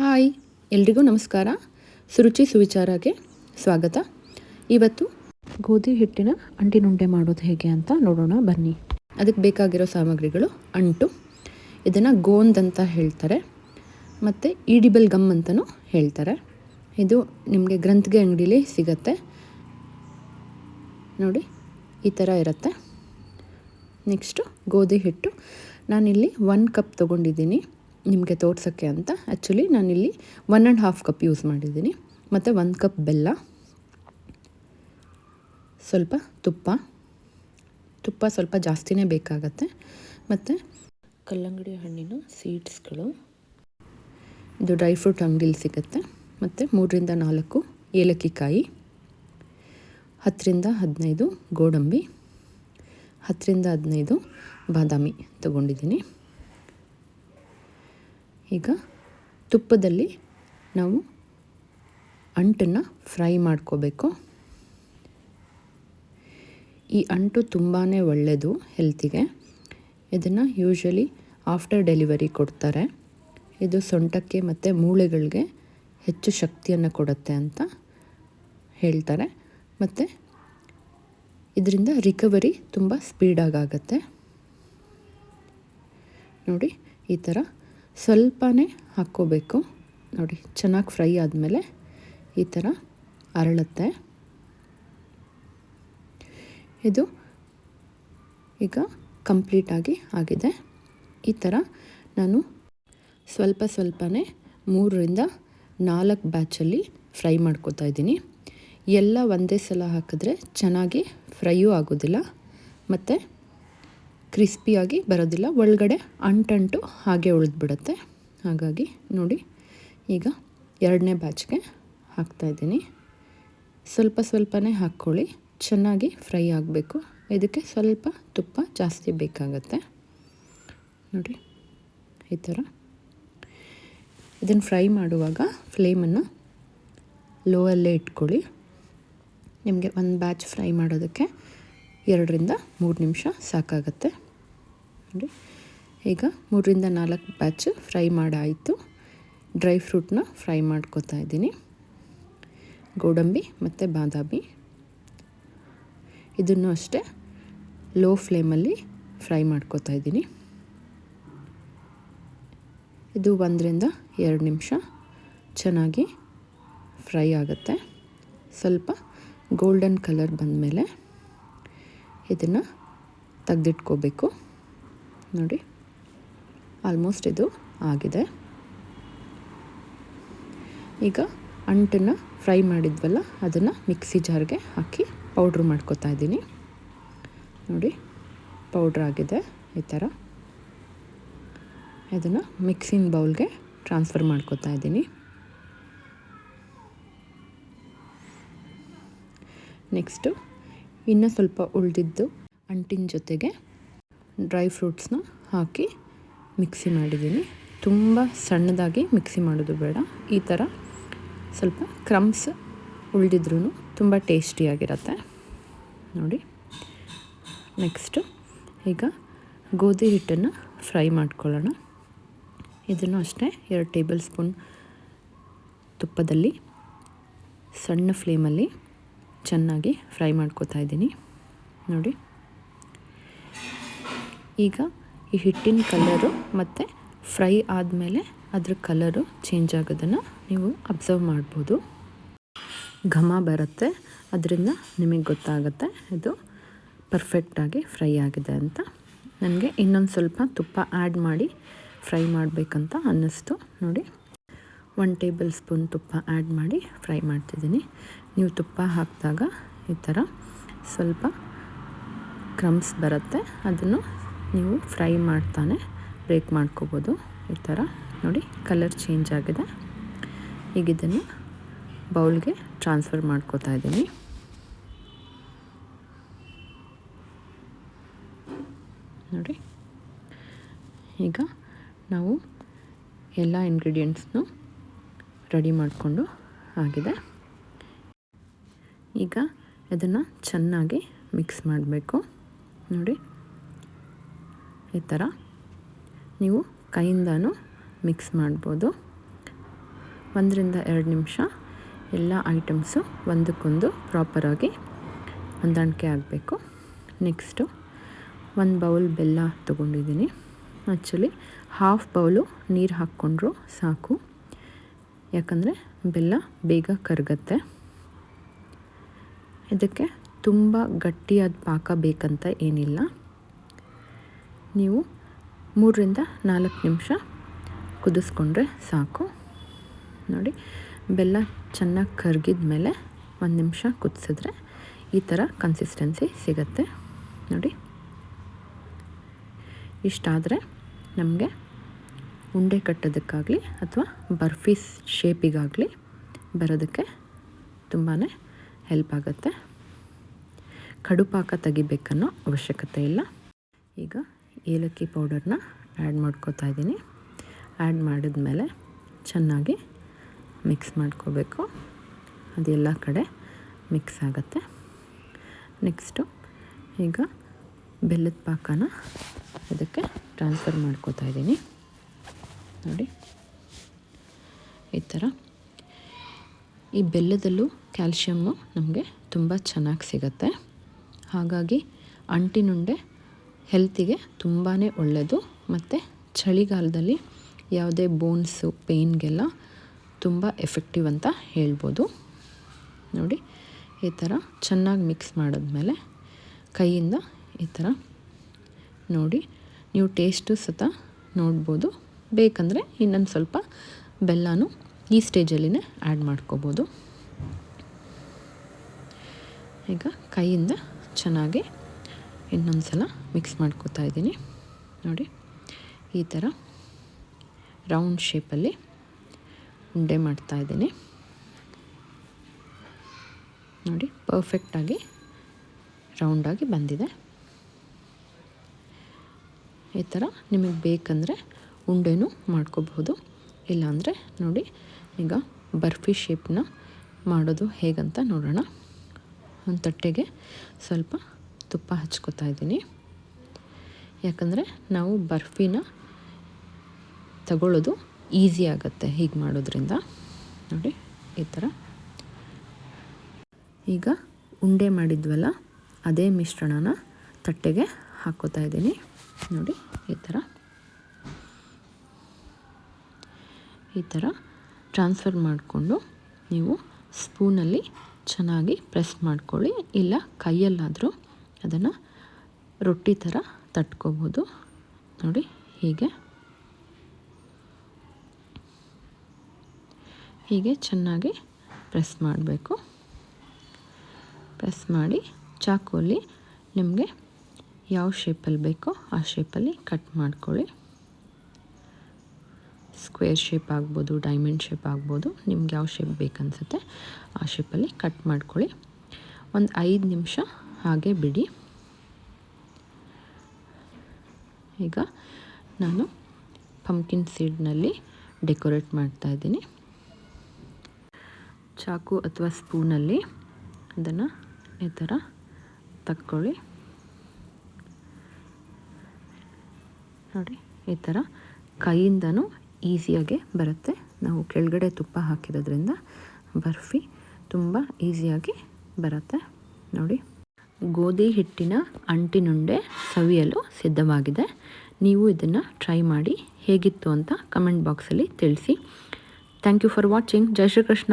Hi, ಎಲ್ರಿಗೂ ನಮಸ್ಕಾರ. ಸುರುಚಿ ಸುವಿಚಾರಕ್ಕೆ ಸ್ವಾಗತ. ಇವತ್ತು ಗೋಧಿ ಹಿಟ್ಟಿನ ಅಂಟಿನುಂಡೆ ಮಾಡೋದು ಹೇಗೆ ಅಂತ ನೋಡೋಣ, ಬನ್ನಿ. ಅದಕ್ಕೆ ಬೇಕಾಗಿರೋ ಸಾಮಗ್ರಿಗಳು ಅಂಟು. ಇದನ್ನು ಗೋಂದ್ ಅಂತ ಹೇಳ್ತಾರೆ. ಮತ್ತು ಈಡಿಬಲ್ ಗಮ್ ಅಂತಲೂ ಹೇಳ್ತಾರೆ. ಇದು ನಿಮಗೆ ಗ್ರಂಥಿಗೆ ಅಂಗಡೀಲಿ ಸಿಗತ್ತೆ. ನೋಡಿ, ಈ ಥರ ಇರುತ್ತೆ. ನೆಕ್ಸ್ಟು ಗೋಧಿ ಹಿಟ್ಟು. ನಾನಿಲ್ಲಿ ಒನ್ ಕಪ್ ತೊಗೊಂಡಿದ್ದೀನಿ. ನಿಮಗೆ ತೋರ್ಸೋಕ್ಕೆ ಅಂತ ಆ್ಯಕ್ಚುಲಿ ನಾನಿಲ್ಲಿ one and half cup use ಮಾಡಿದ್ದೀನಿ. ಮತ್ತು ಒಂದು ಕಪ್ ಬೆಲ್ಲ, ಸ್ವಲ್ಪ ತುಪ್ಪ ತುಪ್ಪ ಸ್ವಲ್ಪ ಜಾಸ್ತಿನೇ ಬೇಕಾಗತ್ತೆ. ಮತ್ತು ಕಲ್ಲಂಗಡಿ ಹಣ್ಣಿನ ಸೀಡ್ಸ್ಗಳು ಇದು ಡ್ರೈ ಫ್ರೂಟ್ ಅಂಗಡಿಲಿ ಸಿಗುತ್ತೆ. ಮತ್ತು ಮೂರರಿಂದ ನಾಲ್ಕು ಏಲಕ್ಕಿ ಕಾಯಿ ಹತ್ತರಿಂದ ಹದಿನೈದು ಗೋಡಂಬಿ, ಹತ್ತರಿಂದ ಹದಿನೈದು ಬಾದಾಮಿ ತಗೊಂಡಿದ್ದೀನಿ. ಈಗ ತುಪ್ಪದಲ್ಲಿ ನಾವು ಅಂಟನ್ನು ಫ್ರೈ ಮಾಡ್ಕೋಬೇಕು. ಈ ಅಂಟು ತುಂಬಾ ಒಳ್ಳೆಯದು ಹೆಲ್ತಿಗೆ. ಇದನ್ನು ಯೂಶ್ವಲಿ ಆಫ್ಟರ್ ಡೆಲಿವರಿ ಕೊಡ್ತಾರೆ. ಇದು ಸೊಂಟಕ್ಕೆ ಮತ್ತು ಮೂಳೆಗಳಿಗೆ ಹೆಚ್ಚು ಶಕ್ತಿಯನ್ನು ಕೊಡುತ್ತೆ ಅಂತ ಹೇಳ್ತಾರೆ. ಮತ್ತು ಇದರಿಂದ ರಿಕವರಿ ತುಂಬ ಸ್ಪೀಡಾಗತ್ತೆ ನೋಡಿ, ಈ ಥರ ಸ್ವಲ್ಪನೇ ಹಾಕ್ಕೋಬೇಕು. ನೋಡಿ, ಚೆನ್ನಾಗಿ ಫ್ರೈ ಆದಮೇಲೆ ಈ ಥರ ಅರಳುತ್ತೆ. ಇದು ಈಗ ಕಂಪ್ಲೀಟಾಗಿ ಆಗಿದೆ. ಈ ಥರ ನಾನು ಸ್ವಲ್ಪ ಸ್ವಲ್ಪನೇ ಮೂರರಿಂದ ನಾಲ್ಕು ಬ್ಯಾಚಲ್ಲಿ ಫ್ರೈ ಮಾಡ್ಕೋತಾ ಇದ್ದೀನಿ. ಎಲ್ಲ ಒಂದೇ ಸಲ ಹಾಕಿದ್ರೆ ಚೆನ್ನಾಗಿ ಫ್ರೈಯೂ ಆಗೋದಿಲ್ಲ. ಮತ್ತು ಕ್ರಿಸ್ಪಿಯಾಗಿ ಬರೋದಿಲ್ಲ, ಒಳಗಡೆ ಅಂಟಂಟು ಹಾಗೆ ಉಳಿದ್ಬಿಡುತ್ತೆ. ಹಾಗಾಗಿ ನೋಡಿ, ಈಗ ಎರಡನೇ ಬ್ಯಾಚ್ಗೆ ಹಾಕ್ತಾಯಿದ್ದೀನಿ ಸ್ವಲ್ಪ ಸ್ವಲ್ಪನೇ ಹಾಕ್ಕೊಳ್ಳಿ, ಚೆನ್ನಾಗಿ ಫ್ರೈ ಆಗಬೇಕು. ಇದಕ್ಕೆ ಸ್ವಲ್ಪ ತುಪ್ಪ ಜಾಸ್ತಿ ಬೇಕಾಗತ್ತೆ. ನೋಡಿ, ಈ ಥರ. ಇದನ್ನು ಫ್ರೈ ಮಾಡುವಾಗ ಫ್ಲೇಮನ್ನು ಲೋಯಲ್ಲೇ ಇಟ್ಕೊಳ್ಳಿ. ನಿಮಗೆ ಒಂದು ಬ್ಯಾಚ್ ಫ್ರೈ ಮಾಡೋದಕ್ಕೆ ಎರಡರಿಂದ ಮೂರು ನಿಮಿಷ ಸಾಕಾಗತ್ತೆ. ನೋಡಿ ಈಗ ಮೂರರಿಂದ ನಾಲ್ಕು ಬ್ಯಾಚ್ ಫ್ರೈ ಮಾಡಾಯಿತು. ಡ್ರೈ ಫ್ರೂಟ್ನ ಫ್ರೈ ಮಾಡ್ಕೋತಾ ಇದ್ದೀನಿ. ಗೋಡಂಬಿ ಮತ್ತು ಬಾದಾಮಿ. ಇದನ್ನು ಅಷ್ಟೇ ಲೋ ಫ್ಲೇಮಲ್ಲಿ ಫ್ರೈ ಮಾಡ್ಕೋತಾ ಇದ್ದೀನಿ. ಇದು ಒಂದರಿಂದ ಎರಡು ನಿಮಿಷ ಚೆನ್ನಾಗಿ ಫ್ರೈ ಆಗುತ್ತೆ. ಸ್ವಲ್ಪ ಗೋಲ್ಡನ್ ಕಲರ್ ಬಂದಮೇಲೆ ಇದನ್ನು ತೆಗೆದಿಟ್ಕೋಬೇಕು. ನೋಡಿ. ಆಲ್ಮೋಸ್ಟ್ ಇದು ಆಗಿದೆ. ಈಗ ಅಂಟನ್ನು ಫ್ರೈ ಮಾಡಿದ್ವಲ್ಲ, ಅದನ್ನು ಮಿಕ್ಸಿ ಜಾರ್ಗೆ ಹಾಕಿ ಪೌಡ್ರ್ ಮಾಡ್ಕೊತಾ ಇದ್ದೀನಿ. ನೋಡಿ, ಪೌಡ್ರ್ ಆಗಿದೆ ಈ ಥರ. ಇದನ್ನು ಮಿಕ್ಸಿಂಗ್ ಬೌಲ್ಗೆ ಟ್ರಾನ್ಸ್ಫರ್ ಮಾಡ್ಕೊತಾ ಇದ್ದೀನಿ. ನೆಕ್ಸ್ಟು, ಇನ್ನೂ ಸ್ವಲ್ಪ ಉಳಿದಿದ್ದು ಅಂಟಿನ ಜೊತೆಗೆ ಡ್ರೈ ಫ್ರೂಟ್ಸ್ನ ಹಾಕಿ ಮಿಕ್ಸಿ ಮಾಡಿದ್ದೀನಿ. ತುಂಬ ಸಣ್ಣದಾಗಿ ಮಿಕ್ಸಿ ಮಾಡೋದು ಬೇಡ. ಈ ಥರ ಸ್ವಲ್ಪ ಕ್ರಮ್ಸ್ ಉಳಿದಿದ್ರೂ ತುಂಬ ಟೇಸ್ಟಿಯಾಗಿರುತ್ತೆ. ನೋಡಿ. ನೆಕ್ಸ್ಟು ಈಗ ಗೋಧಿ ಹಿಟ್ಟನ್ನು ಫ್ರೈ ಮಾಡ್ಕೊಳ್ಳೋಣ. ಇದನ್ನು ಅಷ್ಟೇ ಎರಡು ಟೇಬಲ್ ಸ್ಪೂನ್ ತುಪ್ಪದಲ್ಲಿ ಸಣ್ಣ ಫ್ಲೇಮಲ್ಲಿ ಚೆನ್ನಾಗಿ ಫ್ರೈ ಮಾಡ್ಕೋತಾ ಇದ್ದೀನಿ. ನೋಡಿ. ಈಗ ಈ ಹಿಟ್ಟಿನ ಕಲರು ಮತ್ತು ಫ್ರೈ ಆದಮೇಲೆ ಅದ್ರ ಕಲರು ಚೇಂಜ್ ಆಗೋದನ್ನು ನೀವು ಅಬ್ಸರ್ವ್ ಮಾಡ್ಬೋದು. ಘಮ ಬರುತ್ತೆ, ಅದರಿಂದ ನಿಮಗೆ ಗೊತ್ತಾಗುತ್ತೆ ಇದು ಪರ್ಫೆಕ್ಟಾಗಿ ಫ್ರೈ ಆಗಿದೆ ಅಂತ. ನನಗೆ ಇನ್ನೊಂದು ಸ್ವಲ್ಪ ತುಪ್ಪ ಆ್ಯಡ್ ಮಾಡಿ ಫ್ರೈ ಮಾಡಬೇಕಂತ ಅನ್ನಿಸ್ತು, ನೋಡಿ. ಒನ್ ಟೇಬಲ್ ಸ್ಪೂನ್ ತುಪ್ಪ ಆ್ಯಡ್ ಮಾಡಿ ಫ್ರೈ ಮಾಡ್ತಿದ್ದೀನಿ. ನೀವು ತುಪ್ಪ ಹಾಕಿದಾಗ ಈ ಥರ ಸ್ವಲ್ಪ ಕ್ರಮ್ಸ್ ಬರುತ್ತೆ, ಅದನ್ನು ನೀವು ಫ್ರೈ ಮಾಡ್ತಾನೆ, ಬ್ರೇಕ್ ಮಾಡ್ಕೋಬೋದು. ಈ ಥರ ನೋಡಿ ಕಲರ್ ಚೇಂಜ್ ಆಗಿದೆ. ಈಗ ಇದನ್ನು ಬೌಲ್ಗೆ ಟ್ರಾನ್ಸ್ಫರ್ ಮಾಡ್ಕೋತಾ ಇದ್ದೀನಿ. ನೋಡಿ. ಈಗ ನಾವು ಎಲ್ಲ ಇಂಗ್ರೀಡಿಯೆಂಟ್ಸ್ನು ರೆಡಿ ಮಾಡಿಕೊಂಡು ಆಗಿದೆ. ಈಗ ಇದನ್ನು ಚೆನ್ನಾಗಿ ಮಿಕ್ಸ್ ಮಾಡಬೇಕು. ನೋಡಿ. ಈ ಥರ ನೀವು ಕೈಯಿಂದನೂ ಮಿಕ್ಸ್ ಮಾಡ್ಬೋದು. ಒಂದರಿಂದ ಎರಡು ನಿಮಿಷ ಎಲ್ಲ ಐಟಮ್ಸು ಒಂದಕ್ಕೊಂದು ಪ್ರಾಪರಾಗಿ ಹೊಂದಾಣಿಕೆ ಆಗಬೇಕು. ನೆಕ್ಸ್ಟು ಒಂದು ಬೌಲ್ ಬೆಲ್ಲ ತೊಗೊಂಡಿದ್ದೀನಿ. ಆ್ಯಕ್ಚುಲಿ ಹಾಫ್ ಬೌಲು ನೀರು ಹಾಕ್ಕೊಂಡ್ರು ಸಾಕು. ಯಾಕಂದರೆ ಬೆಲ್ಲ ಬೇಗ ಕರಗತ್ತೆ. ಇದಕ್ಕೆ ತುಂಬ ಗಟ್ಟಿಯಾದ ಪಾಕ ಬೇಕಂತ ಏನಿಲ್ಲ. ನೀವು ಮೂರರಿಂದ ನಾಲ್ಕು ನಿಮಿಷ ಕುದಿಸ್ಕೊಂಡ್ರೆ ಸಾಕು. ನೋಡಿ, ಬೆಲ್ಲ ಚೆನ್ನಾಗಿ ಕರಗಿದ ಮೇಲೆ ಒಂದು ನಿಮಿಷ ಕುದಿಸಿದ್ರೆ ಈ ಥರ ಕನ್ಸಿಸ್ಟೆನ್ಸಿ ಸಿಗತ್ತೆ. ನೋಡಿ ಇಷ್ಟಾದರೆ ನಮಗೆ ಉಂಡೆ ಕಟ್ಟೋದಕ್ಕಾಗಲಿ ಅಥವಾ ಬರ್ಫಿ ಶೇಪಿಗಾಗಲಿ ಬರೋದಕ್ಕೆ ತುಂಬಾ ಹೆಲ್ಪ್ ಆಗುತ್ತೆ. ಕಡುಪಾಕ ತೆಗಿಬೇಕನ್ನೋ ಅವಶ್ಯಕತೆ ಇಲ್ಲ. ಈಗ ಏಲಕ್ಕಿ ಪೌಡರ್ನ ಆ್ಯಡ್ ಮಾಡ್ಕೋತಾ ಇದ್ದೀನಿ. ಆ್ಯಡ್ ಮಾಡಿದ್ಮೇಲೆ ಚೆನ್ನಾಗಿ ಮಿಕ್ಸ್ ಮಾಡ್ಕೋಬೇಕು. ಅದೆಲ್ಲ ಕಡೆ ಮಿಕ್ಸ್ ಆಗುತ್ತೆ. ನೆಕ್ಸ್ಟು ಈಗ ಬೆಲ್ಲದ ಪಾಕನ ಇದಕ್ಕೆ ಟ್ರಾನ್ಸ್ಫರ್ ಮಾಡ್ಕೋತಾ ಇದ್ದೀನಿ. ನೋಡಿ, ಈ ಥರ. ಈ ಬೆಲ್ಲದಲ್ಲೂ ಕ್ಯಾಲ್ಶಿಯಮ್ಮು ನಮಗೆ ತುಂಬ ಚೆನ್ನಾಗಿ ಸಿಗುತ್ತೆ. ಹಾಗಾಗಿ ಅಂಟಿನುಂಡೆ ಹೆಲ್ತಿಗೆ ತುಂಬಾ ಒಳ್ಳೆಯದು ಮತ್ತು ಚಳಿಗಾಲದಲ್ಲಿ ಯಾವುದೇ ಬೋನ್ಸು ಪೇನ್ಗೆಲ್ಲ ತುಂಬ ಎಫೆಕ್ಟಿವ್ ಅಂತ ಹೇಳ್ಬೋದು. ನೋಡಿ, ಈ ಥರ ಚೆನ್ನಾಗಿ ಮಿಕ್ಸ್ ಮಾಡಿದ್ಮೇಲೆ ಕೈಯಿಂದ ಈ ಥರ ನೋಡಿ, ನೀವು ಟೇಸ್ಟು ಸತ ನೋಡ್ಬೋದು. ಬೇಕಂದರೆ ಇನ್ನೊಂದು ಸ್ವಲ್ಪ ಬೆಲ್ಲನೂ ಈ ಸ್ಟೇಜಲ್ಲಿನೇ ಆ್ಯಡ್ ಮಾಡ್ಕೋಬೋದು. ಈಗ ಕೈಯಿಂದ ಚೆನ್ನಾಗಿ ಇನ್ನೊಂದು ಸಲ ಮಿಕ್ಸ್ ಮಾಡ್ಕೋತಾ ಇದ್ದೀನಿ. ನೋಡಿ, ಈ ಥರ ರೌಂಡ್ ಶೇಪಲ್ಲಿ ಉಂಡೆ ಮಾಡ್ತಾ ಇದ್ದೀನಿ. ನೋಡಿ ಪರ್ಫೆಕ್ಟಾಗಿ ರೌಂಡಾಗಿ ಬಂದಿದೆ. ಈ ಥರ ನಿಮಗೆ ಬೇಕಂದರೆ ಉಂಡೆನೂ ಮಾಡ್ಕೋಬಹುದು. ಇಲ್ಲಾಂದರೆ ನೋಡಿ, ಈಗ ಬರ್ಫಿ ಶೇಪ್ನ ಮಾಡೋದು ಹೇಗಂತ ನೋಡೋಣ. ಒಂದು ತಟ್ಟೆಗೆ ಸ್ವಲ್ಪ ತುಪ್ಪ ಹಚ್ಕೋತಾ ಇದ್ದೀನಿ. ಯಾಕಂದರೆ ನಾವು ಬರ್ಫಿನ ತಗೊಳ್ಳೋದು ಈಸಿ ಆಗುತ್ತೆ ಹೀಗೆ ಮಾಡೋದ್ರಿಂದ. ನೋಡಿ, ಈ ಥರ ಈಗ ಉಂಡೆ ಮಾಡಿದ್ವಲ್ಲ, ಅದೇ ಮಿಶ್ರಣನ ತಟ್ಟೆಗೆ ಹಾಕೋತಾ ಇದ್ದೀನಿ. ನೋಡಿ, ಈ ಥರ ಈ ಥರ ಟ್ರಾನ್ಸ್ಫರ್ ಮಾಡಿಕೊಂಡು ನೀವು ಸ್ಪೂನಲ್ಲಿ ಚೆನ್ನಾಗಿ ಪ್ರೆಸ್ ಮಾಡ್ಕೊಳ್ಳಿ. ಇಲ್ಲ ಕೈಯಲ್ಲಾದರೂ ಅದನ್ನು ರೊಟ್ಟಿ ಥರ ತಟ್ಕೋಬೋದು. ನೋಡಿ ಹೀಗೆ. ಹೀಗೆ ಚೆನ್ನಾಗಿ ಪ್ರೆಸ್ ಮಾಡಬೇಕು. ಪ್ರೆಸ್ ಮಾಡಿ ಚಾಕುವಲ್ಲಿ ನಿಮಗೆ ಯಾವ ಶೇಪಲ್ಲಿ ಬೇಕೋ ಆ ಶೇಪಲ್ಲಿ ಕಟ್ ಮಾಡ್ಕೊಳ್ಳಿ. ಸ್ಕ್ವೇರ್ ಶೇಪ್ ಆಗ್ಬೋದು ಡೈಮಂಡ್ ಶೇಪ್ ಆಗ್ಬೋದು, ನಿಮ್ಗೆ ಯಾವ ಶೇಪ್ ಬೇಕನ್ಸುತ್ತೆ ಆ ಶೇಪಲ್ಲಿ ಕಟ್ ಮಾಡ್ಕೊಳ್ಳಿ. ಒಂದು ಐದು ನಿಮಿಷ ಹಾಗೆ ಬಿಡಿ. ಈಗ ನಾನು ಪಂಪ್ಕಿನ್ ಸೀಡ್ನಲ್ಲಿ ಡೆಕೋರೇಟ್ ಮಾಡ್ತಾಯಿದ್ದೀನಿ ಚಾಕು ಅಥವಾ ಸ್ಪೂನಲ್ಲಿ ಅದನ್ನು ಈ ಥರ ತಕ್ಕೊಳ್ಳಿ. ನೋಡಿ, ಈ ಥರ ಕೈಯಿಂದನೂ ಈಸಿಯಾಗೆ ಬರುತ್ತೆ. ನಾವು ಕೆಳಗಡೆ ತುಪ್ಪ ಹಾಕಿರೋದ್ರಿಂದ ಬರ್ಫಿ ತುಂಬ ಈಸಿಯಾಗಿ ಬರುತ್ತೆ. ನೋಡಿ. ಗೋಧಿ ಹಿಟ್ಟಿನ ಅಂಟಿನುಂಡೆ ಸವಿಯಲು ಸಿದ್ಧವಾಗಿದೆ. ನೀವು ಇದನ್ನು ಟ್ರೈ ಮಾಡಿ ಹೇಗಿತ್ತು ಅಂತ ಕಮೆಂಟ್ ಬಾಕ್ಸಲ್ಲಿ ತಿಳಿಸಿ. Thank you for watching Jai Shrikrishna.